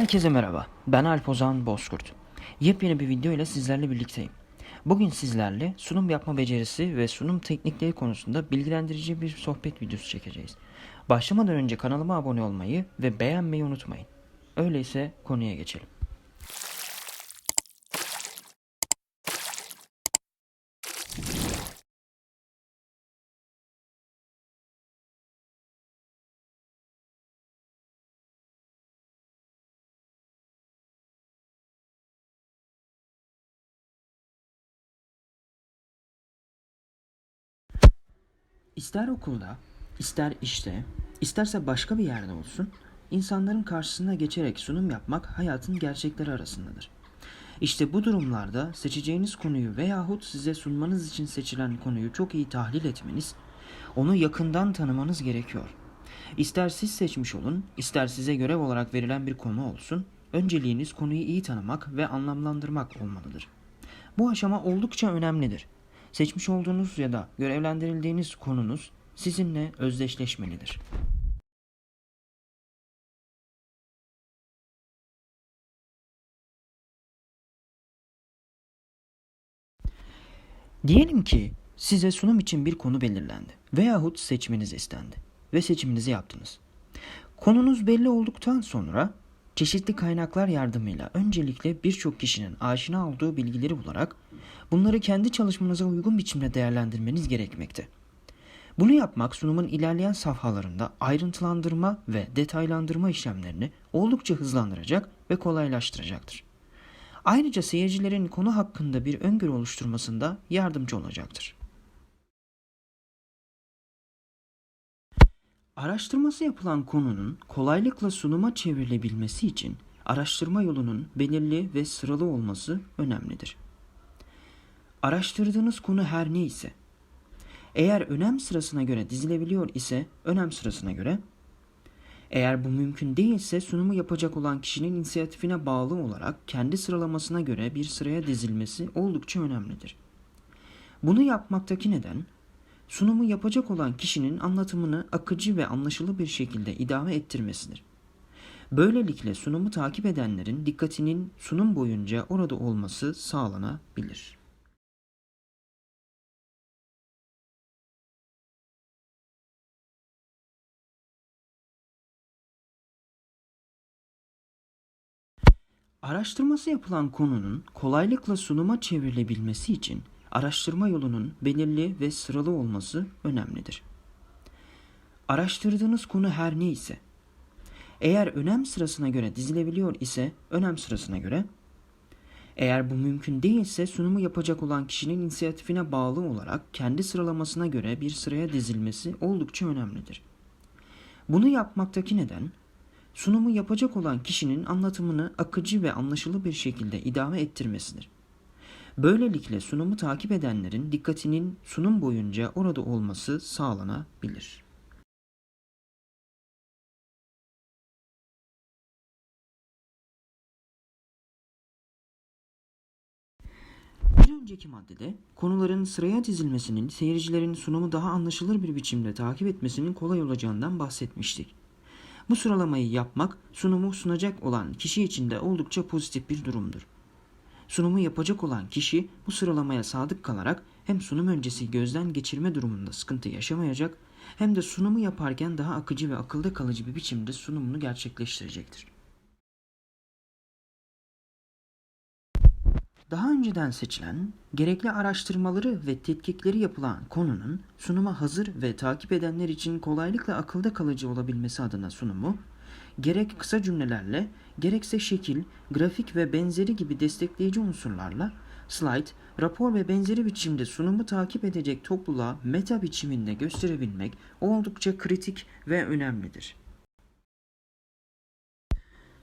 Herkese merhaba. Ben Alp Ozan Bozkurt. Yepyeni bir video ile sizlerle birlikteyim. Bugün sizlerle sunum yapma becerisi ve sunum teknikleri konusunda bilgilendirici bir sohbet videosu çekeceğiz. Başlamadan önce kanalıma abone olmayı ve beğenmeyi unutmayın. Öyleyse konuya geçelim. İster okulda, ister işte, isterse başka bir yerde olsun, insanların karşısına geçerek sunum yapmak hayatın gerçekleri arasındadır. İşte bu durumlarda seçeceğiniz konuyu veyahut size sunmanız için seçilen konuyu çok iyi tahlil etmeniz, onu yakından tanımanız gerekiyor. İster siz seçmiş olun, ister size görev olarak verilen bir konu olsun, önceliğiniz konuyu iyi tanımak ve anlamlandırmak olmalıdır. Bu aşama oldukça önemlidir. Seçmiş olduğunuz ya da görevlendirildiğiniz konunuz sizinle özdeşleşmelidir. Diyelim ki size sunum için bir konu belirlendi veyahut seçmeniz istendi ve seçiminizi yaptınız. Konunuz belli olduktan sonra çeşitli kaynaklar yardımıyla öncelikle birçok kişinin aşina olduğu bilgileri bularak bunları kendi çalışmanıza uygun biçimde değerlendirmeniz gerekmekte. Bunu yapmak sunumun ilerleyen safhalarında ayrıntılandırma ve detaylandırma işlemlerini oldukça hızlandıracak ve kolaylaştıracaktır. Ayrıca seyircilerin konu hakkında bir öngörü oluşturmasında yardımcı olacaktır. Araştırması yapılan konunun kolaylıkla sunuma çevrilebilmesi için araştırma yolunun belirli ve sıralı olması önemlidir. Araştırdığınız konu her ne ise, eğer önem sırasına göre dizilebiliyor ise önem sırasına göre, eğer bu mümkün değilse sunumu yapacak olan kişinin inisiyatifine bağlı olarak kendi sıralamasına göre bir sıraya dizilmesi oldukça önemlidir. Bunu yapmaktaki neden, sunumu yapacak olan kişinin anlatımını akıcı ve anlaşılır bir şekilde idame ettirmesidir. Böylelikle sunumu takip edenlerin dikkatinin sunum boyunca orada olması sağlanabilir. Araştırması yapılan konunun kolaylıkla sunuma çevrilebilmesi için araştırma yolunun belirli ve sıralı olması önemlidir. Araştırdığınız konu her ne ise, eğer önem sırasına göre dizilebiliyor ise önem sırasına göre, eğer bu mümkün değilse sunumu yapacak olan kişinin inisiyatifine bağlı olarak kendi sıralamasına göre bir sıraya dizilmesi oldukça önemlidir. Bunu yapmaktaki neden, sunumu yapacak olan kişinin anlatımını akıcı ve anlaşılır bir şekilde idame ettirmesidir. Böylelikle sunumu takip edenlerin dikkatinin sunum boyunca orada olması sağlanabilir. Bir önceki maddede konuların sıraya dizilmesinin seyircilerin sunumu daha anlaşılır bir biçimde takip etmesinin kolay olacağından bahsetmiştik. Bu sıralamayı yapmak sunumu sunacak olan kişi için de oldukça pozitif bir durumdur. Sunumu yapacak olan kişi bu sıralamaya sadık kalarak hem sunum öncesi gözden geçirme durumunda sıkıntı yaşamayacak hem de sunumu yaparken daha akıcı ve akılda kalıcı bir biçimde sunumunu gerçekleştirecektir. Daha önceden seçilen, gerekli araştırmaları ve tetkikleri yapılan konunun sunuma hazır ve takip edenler için kolaylıkla akılda kalıcı olabilmesi adına sunumu, gerek kısa cümlelerle, gerekse şekil, grafik ve benzeri gibi destekleyici unsurlarla slide, rapor ve benzeri biçimde sunumu takip edecek topluluğa meta biçiminde gösterebilmek oldukça kritik ve önemlidir.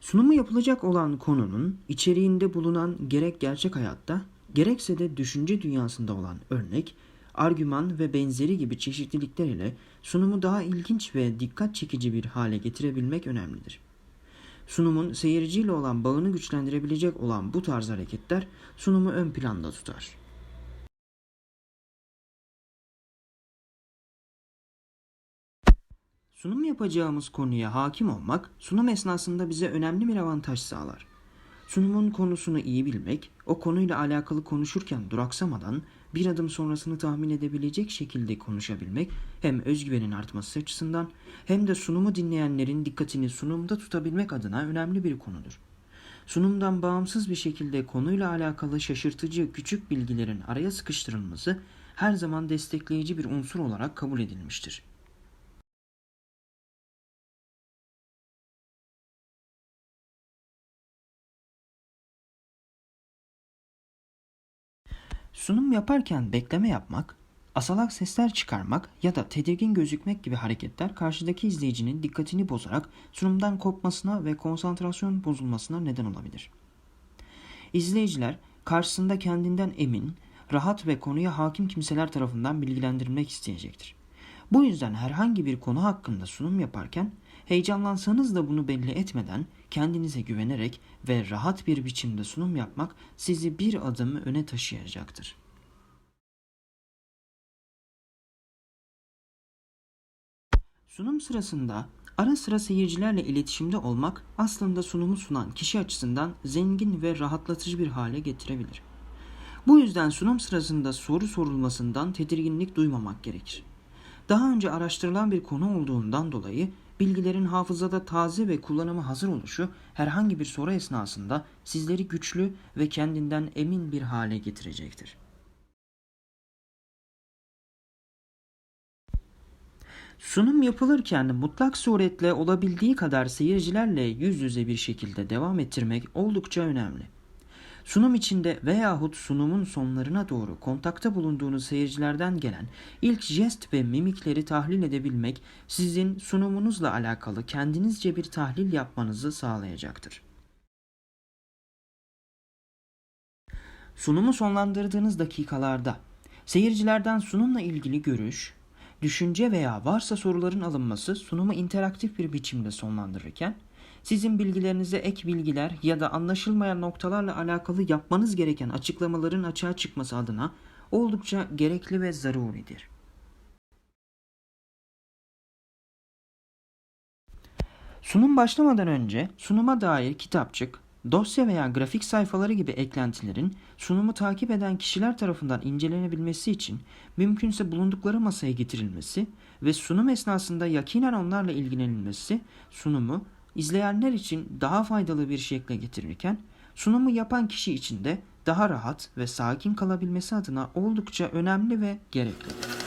Sunumu yapılacak olan konunun içeriğinde bulunan gerek gerçek hayatta gerekse de düşünce dünyasında olan örnek, argüman ve benzeri gibi çeşitlilikler ile sunumu daha ilginç ve dikkat çekici bir hale getirebilmek önemlidir. Sunumun seyirciyle olan bağını güçlendirebilecek olan bu tarz hareketler sunumu ön planda tutar. Sunum yapacağımız konuya hakim olmak sunum esnasında bize önemli bir avantaj sağlar. Sunumun konusunu iyi bilmek, o konuyla alakalı konuşurken duraksamadan bir adım sonrasını tahmin edebilecek şekilde konuşabilmek hem özgüvenin artması açısından hem de sunumu dinleyenlerin dikkatini sunumda tutabilmek adına önemli bir konudur. Sunumdan bağımsız bir şekilde konuyla alakalı şaşırtıcı küçük bilgilerin araya sıkıştırılması her zaman destekleyici bir unsur olarak kabul edilmiştir. Sunum yaparken bekleme yapmak, asalak sesler çıkarmak ya da tedirgin gözükmek gibi hareketler karşıdaki izleyicinin dikkatini bozarak sunumdan kopmasına ve konsantrasyon bozulmasına neden olabilir. İzleyiciler karşısında kendinden emin, rahat ve konuya hakim kimseler tarafından bilgilendirilmek isteyecektir. Bu yüzden herhangi bir konu hakkında sunum yaparken heyecanlansanız da bunu belli etmeden kendinize güvenerek ve rahat bir biçimde sunum yapmak sizi bir adım öne taşıyacaktır. Sunum sırasında ara sıra seyircilerle iletişimde olmak aslında sunumu sunan kişi açısından zengin ve rahatlatıcı bir hale getirebilir. Bu yüzden sunum sırasında soru sorulmasından tedirginlik duymamak gerekir. Daha önce araştırılan bir konu olduğundan dolayı bilgilerin hafızada taze ve kullanıma hazır oluşu herhangi bir soru esnasında sizleri güçlü ve kendinden emin bir hale getirecektir. Sunum yapılırken mutlak suretle olabildiği kadar seyircilerle yüz yüze bir şekilde devam ettirmek oldukça önemli. Sunum içinde veyahut sunumun sonlarına doğru kontakta bulunduğunuz seyircilerden gelen ilk jest ve mimikleri tahlil edebilmek sizin sunumunuzla alakalı kendinizce bir tahlil yapmanızı sağlayacaktır. Sunumu sonlandırdığınız dakikalarda seyircilerden sunumla ilgili görüş, düşünce veya varsa soruların alınması sunumu interaktif bir biçimde sonlandırırken sizin bilgilerinize ek bilgiler ya da anlaşılmayan noktalarla alakalı yapmanız gereken açıklamaların açığa çıkması adına oldukça gerekli ve zaruridir. Sunum başlamadan önce sunuma dair kitapçık, dosya veya grafik sayfaları gibi eklentilerin sunumu takip eden kişiler tarafından incelenebilmesi için mümkünse bulundukları masaya getirilmesi ve sunum esnasında yakinen onlarla ilgilenilmesi sunumu izleyenler için daha faydalı bir şekle getirirken sunumu yapan kişi için de daha rahat ve sakin kalabilmesi adına oldukça önemli ve gerekli.